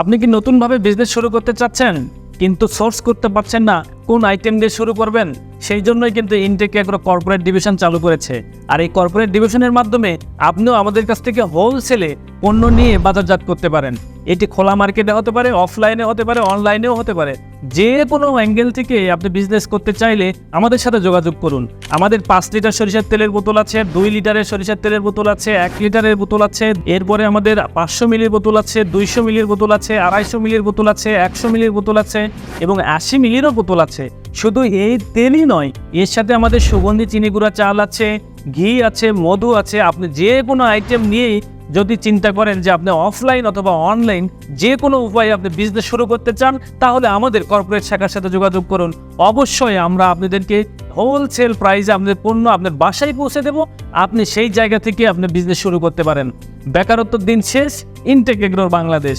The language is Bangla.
আপনি কি নতুনভাবে বিজনেস শুরু করতে চাচ্ছেন, কিন্তু সোর্স করতে পারছেন না, কোন আইটেম দিয়ে শুরু করবেন? সেই জন্যই কিন্তু ইনটেক এগ্রো কর্পোরেট ডিভিশন চালু করেছে। আর এই কর্পোরেট ডিভিশনের মাধ্যমে আপনিও আমাদের কাছ থেকে হোলসেলে পণ্য নিয়ে বাজারজাত করতে পারেন। এটি খোলা মার্কেটে হতে পারে অফলাইনে হতে পারে অনলাইনেও হতে পারে। যে কোনো অ্যাঙ্গেল থেকে আপনি বিজনেস করতে চাইলে আমাদের সাথে যোগাযোগ করুন। আমাদের পাঁচ লিটার সরিষার তেলের বোতল আছে, দুই লিটারের সরিষার তেলের বোতল আছে, এক লিটারের বোতল আছে। এরপরে আমাদের পাঁচশো মিলির বোতল আছে, দুইশো মিলির বোতল আছে, আড়াইশো মিলির বোতল আছে, একশো মিলির বোতল আছে এবং আশি মিলিরও বোতল আছে। শুধু এই তেলই নয়, এর সাথে আমাদের সুগন্ধি চিনি গুঁড়া চাল আছে, ঘি আছে, মধু আছে। আপনি যে কোনো আইটেম নিয়েই যদি চিন্তা করেন যে আপনি অফলাইন অথবা অনলাইন যে কোনো উপায়ে আপনি বিজনেস শুরু করতে চান, তাহলে আমাদের কর্পোরেট শাখার সাথে যোগাযোগ করুন। অবশ্যই আমরা আপনাদেরকে হোলসেল প্রাইসে আপনাদের পণ্য আপনার বাসায় পৌঁছে দেব। আপনি সেই জায়গা থেকে আপনি বিজনেস শুরু করতে পারেন। বেকারত্বর দিন শেষ। ইনটেক এগ্রোর বাংলাদেশ।